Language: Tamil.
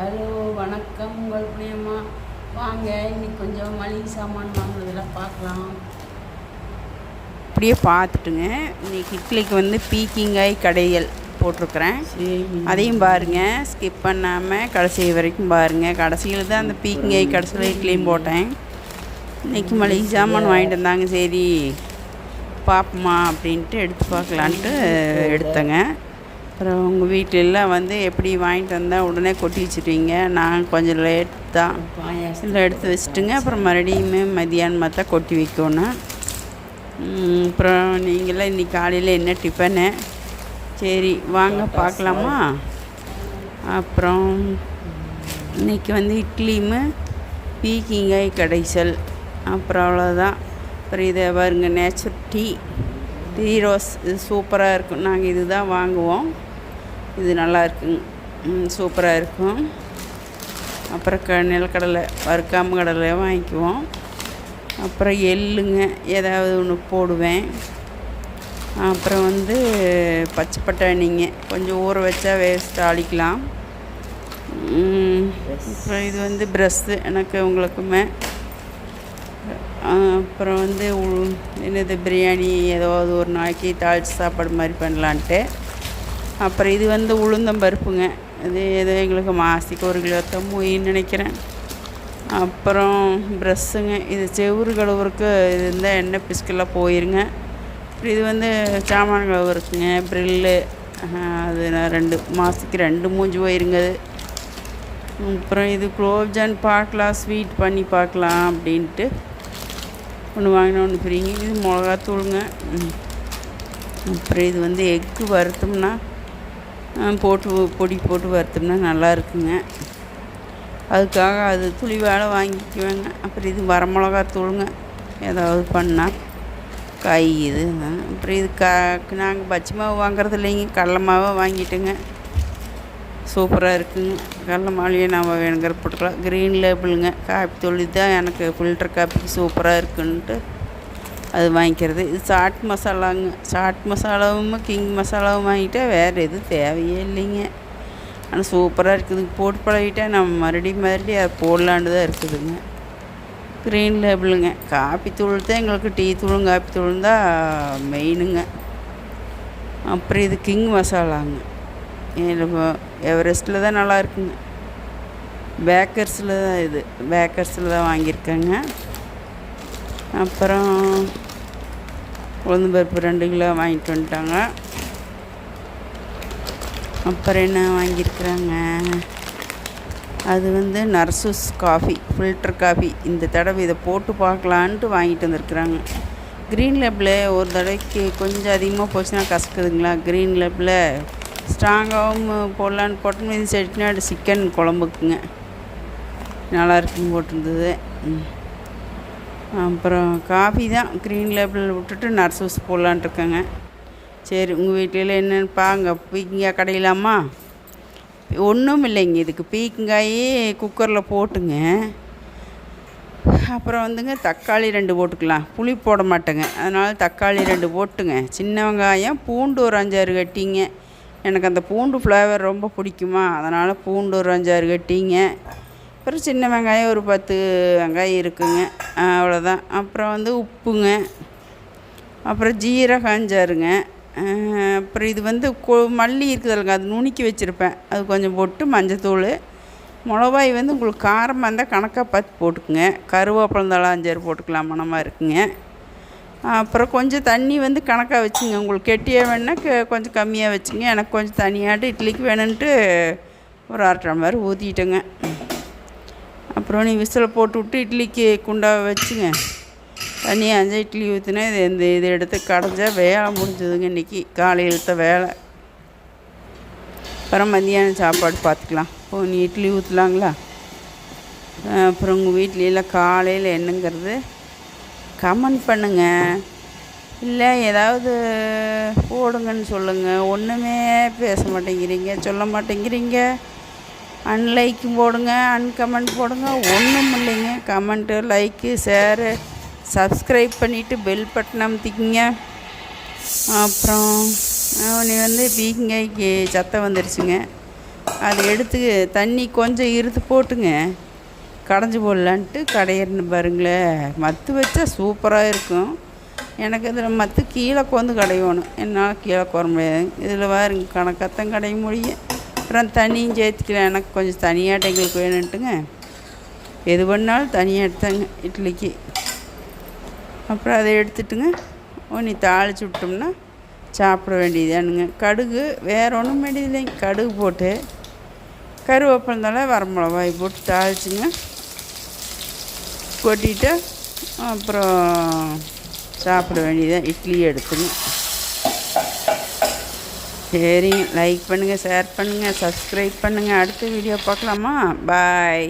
ஹலோ வணக்கம் உங்கள் புண்ணியம்மா வாங்க இன்னைக்கு கொஞ்சம் மளிகை சாமான் வாங்குறதெல்லாம் பார்க்கலாம். அப்படியே பார்த்துட்டுங்க. இன்னைக்கு இட்லிக்கு வந்து பீக்கிங்காய் கடையல் போட்டிருக்கிறேன். அதையும் பாருங்கள் ஸ்கிப் பண்ணாமல் கடைசி வரைக்கும் பாருங்கள் கடைசியில் தான் அந்த பீக்கிங்காய் கடைசியில் இட்லியும் போட்டேன். இன்னைக்கு மளிகை சாமான் வாங்கிட்டு வந்தாங்க. சரி பார்ப்போமா அப்படின்ட்டு எடுத்து பார்க்கலான்ட்டு எடுத்தேங்க. அப்புறம் உங்கள் வீட்டிலலாம் வந்து எப்படி வாங்கிட்டு வந்தால் உடனே கொட்டி வச்சுருவீங்க? நான் கொஞ்சம் லேட் தான் இதில் எடுத்து வச்சுட்டுங்க. அப்புறம் மறுபடியும் மதியானமாக தான் கொட்டி வைக்கணும். அப்புறம் நீங்களாம் இன்னைக்கு காலையில் என்ன டிஃபனு சரி வாங்க பார்க்கலாமா? அப்புறம் இன்னைக்கு வந்து இட்லியும் பீக்கிங்காய் கடைசல். அப்புறம் அவ்வளோதான் அப்புறம் இதை பாருங்க நேச்சர் டீ டீ ரோஸ் இது சூப்பராக இருக்கும். நாங்கள் இது தான் வாங்குவோம். இது நல்லா இருக்குங்க சூப்பராக இருக்கும் அப்புறம் க நிலக்கடலை வறுக்காம கடலை வாங்கிக்குவோம். அப்புறம் எள்ளுங்க ஏதாவது ஒன்று போடுவேன். அப்புறம் வந்து பச்சை பட்டாணிங்க கொஞ்சம் ஊற வச்சா வேஸ்ட் தாளிக்கலாம். அப்புறம் இது வந்து ப்ரெஸ்ஸு எனக்கு உங்களுக்குமே. அப்புறம் வந்து என்னது பிரியாணி ஏதாவது ஒரு நாளைக்கு தாளித்து சாப்பாடு மாதிரி பண்ணலான்ட்டு. அப்புறம் இது வந்து உளுந்தம்பருப்புங்க இது ஏதோ எங்களுக்கு மாசிக்கு ஒரு கிலோ தான் மொயின்னு நினைக்கிறேன். அப்புறம் ப்ரெஷ்ஷுங்க. இது செவுறு கழுவுறக்கு இது இருந்தால் எண்ணெய் பிஸ்கெல்லாம் போயிருங்க. இது வந்து சாமான் கழுவுறக்குங்க ப்ரில்லு அது நான் ரெண்டு மாதத்துக்கு ரெண்டு மூஞ்சி போயிருங்க அது. அப்புறம் இது குலோப்ஜான் பார்க்கலாம் ஸ்வீட் பண்ணி பார்க்கலாம் அப்படின்ட்டு. ஒன்று வாங்கினா ஒன்று ஃப்ரீங்க. இது மிளகாத்தூளுங்க. ம். அப்புறம் இது வந்து எக்கு வறுத்தோம்னா போட்டு பொடி போட்டு வறுத்தோம்னா நல்லா இருக்குங்க அதுக்காக அது துளி வேலை வாங்கிக்குவேங்க. அப்புறம் இது வரமிளகாத்தூளுங்க. ஏதாவது பண்ணால் காய் இது அப்புறம் இது கா நாங்கள் பச்சை மாவு வாங்குறது இல்லைங்க. கடல மாவை வாங்கிட்டுங்க. சூப்பராக இருக்குங்க. கடல மாலையே நம்ம வேணுங்கிற போட்டுக்கலாம் க்ரீன் லேபிளுங்க காப்பி தூள் தான் எனக்கு ஃபில்டர் காப்பிக்கு சூப்பராக இருக்குன்ட்டு அது வாங்கிக்கிறது. இது சாட் மசாலாங்க சாட் மசாலாவும் கிங் மசாலாவும் வாங்கிட்டா வேறு எதுவும் தேவையே இல்லைங்க. ஆனால் சூப்பராக இருக்குது. போட்டு பழகிட்டா நம்ம மறுபடியும் மறுபடியும் அது போடலான்னு தான் இருக்குதுங்க. க்ரீன் லேபிளுங்க காப்பி தூள் தான் எங்களுக்கு டீ தூளும் காப்பி தூளும் தான் மெயினுங்க அப்புறம் இது கிங் மசாலாங்க எவரெஸ்ட்டில் தான் நல்லா இருக்குங்க. பேக்கர்ஸில் தான் இது. பேக்கர்ஸில் தான் வாங்கியிருக்கேங்க. அப்புறம் உளுந்து பருப்பு ரெண்டு கிலோ வாங்கிட்டு வந்துட்டாங்க. அப்புறம் என்ன வாங்கியிருக்கிறாங்க? அது வந்து நர்சஸ் காஃபி ஃபில்டர் காஃபி. இந்த தடவை இதை போட்டு பார்க்கலான்ட்டு வாங்கிட்டு வந்திருக்கிறாங்க. க்ரீன் லேபில் ஒரு தடவைக்கு கொஞ்சம் அதிகமாக போச்சுன்னா கசக்குதுங்களா? க்ரீன் லேப்பில் ஸ்ட்ராங்காகவும் போடலான்னு போட்டோம் இது செட்டிநாடு சிக்கன் குழம்புக்குங்க. நல்லா இருக்குன்னு போட்டிருந்தது. ம். அப்புறம் காஃபி தான் க்ரீன் லேபிள் விட்டுட்டு நர்சூஸ் போடலான்ட்டு இருக்கேங்க. சரி உங்கள் வீட்டில் என்னென்னு பாங்க பீக்கங்காய் கடையிலாமா? ஒன்றும் இல்லைங்க. இதுக்கு பீக்கங்காயே குக்கரில் போட்டுங்க. அப்புறம் வந்துங்க தக்காளி ரெண்டு போட்டுக்கலாம். புளி போட மாட்டேங்க. அதனால் தக்காளி ரெண்டு போட்டுங்க. சின்ன வெங்காயம் பூண்டு ஒரு அஞ்சாறு கட்டிங்க. எனக்கு அந்த பூண்டு ஃப்ளேவர் ரொம்ப பிடிக்குமா? அதனால் பூண்டு ஒரு அஞ்சாறு கட்டிங்க. அப்புறம் சின்ன வெங்காயம் ஒரு பத்து வெங்காயம் இருக்குங்க. அவ்வளோதான். அப்புறம் வந்து உப்புங்க. அப்புறம் ஜீரகம் அஞ்சாருங்க அப்புறம் இது வந்து கொ மல்லி இருக்குதுல்லங்க. அது நுணுக்கி வச்சுருப்பேன். அது கொஞ்சம் போட்டு மஞ்சத்தூள். மிளகாய் வந்து உங்களுக்கு காரமாக இருந்தால் கணக்காக பார்த்து போட்டுக்குங்க. கருவேப்பிலந்தாலும் அஞ்சாறு போட்டுக்கலாம். மணமாக இருக்குங்க. அப்புறம் கொஞ்சம் தண்ணி வந்து கணக்காக வச்சுங்க. உங்களுக்கு கெட்டியாக வேணுன்னா க- கொஞ்சம் கம்மியாக வச்சுங்க. எனக்கு கொஞ்சம் தனியாட்டு இட்லிக்கு வேணுன்ட்டு ஒரு அரை டம்ளர் ஊற்றிட்டேங்க அப்புறம் நீ விசில் போட்டு விட்டு இட்லிக்கு குண்டாவை வச்சுங்க. தண்ணி அஞ்சு இட்லி ஊற்றினா இது இந்த இதை எடுத்து கடைஞ்சா வேலை முடிஞ்சதுங்க இன்றைக்கி காலையிலத்த வேலை. அப்புறம் மதியானம் சாப்பாடு பார்த்துக்கலாம். இப்போ நீ இட்லி ஊற்றலாங்களா அப்புறம் உங்கள் வீட்லையெல்லாம் காலையில் என்னங்கிறது கமெண்ட் பண்ணுங்கள் இல்லை ஏதாவது போடுங்கன்னு சொல்லுங்கள் ஒன்றுமே பேச மாட்டேங்கிறீங்க சொல்ல மாட்டேங்கிறீங்க. அன்லைக்கும் போடுங்க அன்கமெண்ட் போடுங்க ஒன்றும் இல்லைங்க. கமெண்ட்டு லைக்கு ஷேரு சப்ஸ்கிரைப் பண்ணிவிட்டு பெல் பட்டன் அமுத்திக்கிங்க. அப்புறம் நீ வந்து பீங்காய்க்கு சத்தம் வந்துருச்சுங்க. அதை எடுத்து தண்ணி கொஞ்சம் இருத்து போட்டுங்க. கடைஞ்சி போடலான்ட்டு கடையிறன்னு பாருங்களேன். மத்து வச்சா சூப்பராக இருக்கும். எனக்கு இதில் மத்து கீழே கொந்து கடையணும். என்னால் கீழே குற முடியாது. இதில் பாருங்க கணக்கத்தான் கடைய முடியும். அப்புறம் தண்ணியும் சேர்த்துக்கலாம் எனக்கு கொஞ்சம் தனியாட்ட எங்களுக்கு வேணுன்ட்டுங்க எது பண்ணாலும் தனியாக எடுத்தாங்க இட்லிக்கு. அப்புறம் அதை எடுத்துட்டுங்க ஒன்றி தாளிச்சு விட்டோம்னா சாப்பிட வேண்டியதானுங்க. கடுகு வேறு ஒன்றும் வேண்டியதில்லைங்க. கடுகு போட்டு கருவேப்பிலந்தால வரமிளகாய் போட்டு தாளிச்சுங்க. கொட்டிட்டு அப்புறம் சாப்பிட வேண்டியதான் இட்லி எடுத்துங்க. சரிங்க லைக் பண்ணுங்கள் ஷேர் பண்ணுங்கள் சப்ஸ்கிரைப் பண்ணுங்கள் அடுத்த வீடியோ பார்க்கலாமா? பாய்